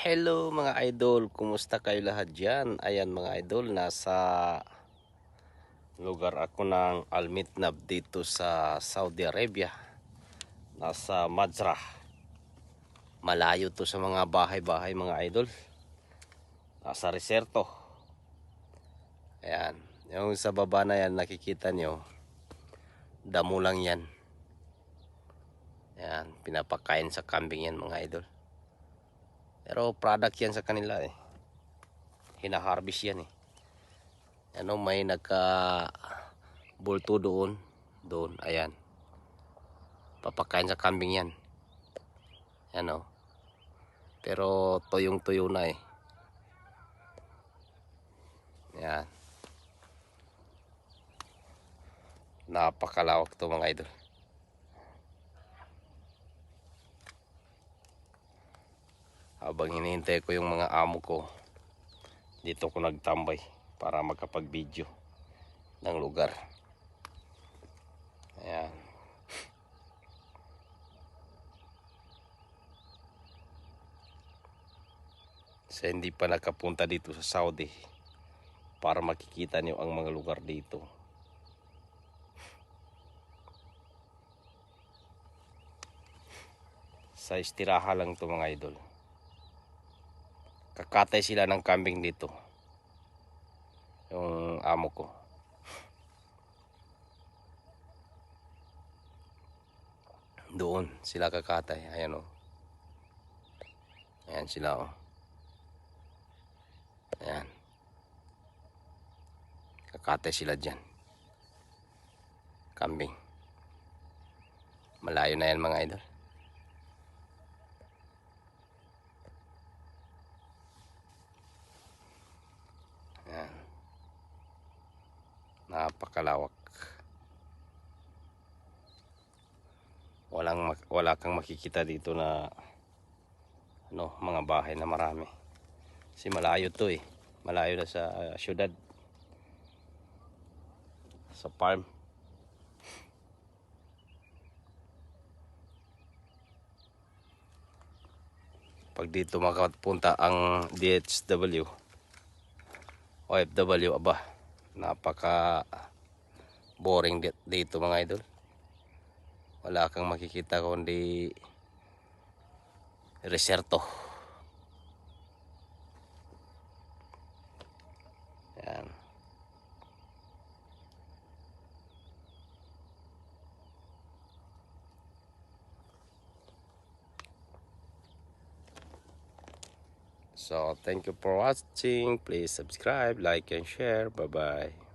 Hello mga idol, kumusta kayo lahat dyan? Ayan mga idol, nasa lugar ako ng Almitnab dito sa Saudi Arabia. Nasa Majrah. Malayo to sa mga bahay-bahay mga idol. Nasa Reserto. Ayan, yung sa baba na yan nakikita nyo, damo lang yan. Ayan, pinapakain sa kambing yan mga idol. Pero product yan sa kanila eh. Hinaharvest yan eh. Ano may nagka bulto doon. Doon, ayan. Papakain sa kambing yan. Ano. Pero tuyong tuyo na eh. Yan. Napakalawak to mga idol. Habang hinihintay ko yung mga amo ko dito ko nagtambay para makapag video ng lugar. Ayan. Sa hindi pa nakapunta dito sa Saudi para makikita niyo ang mga lugar dito. Sa istiraha lang to mga idol kakatay sila ng kambing dito. Yung amo ko. Doon sila kakatay. Ayan o ayan sila o ayan. Kakatay sila dyan. Kambing. Malayo na yan mga idol Napakalawak. Walang wala kang makikita dito na ano, mga bahay na marami. Kasi malayo 'to eh. Malayo na sa uh, syudad. Sa farm. Pag dito makapunta ang DHW, OFW aba napaka boring di- dito mga idol. Wala kang makikita kundi reserto So, thank you for watching. Please subscribe, like, and share. Bye-bye.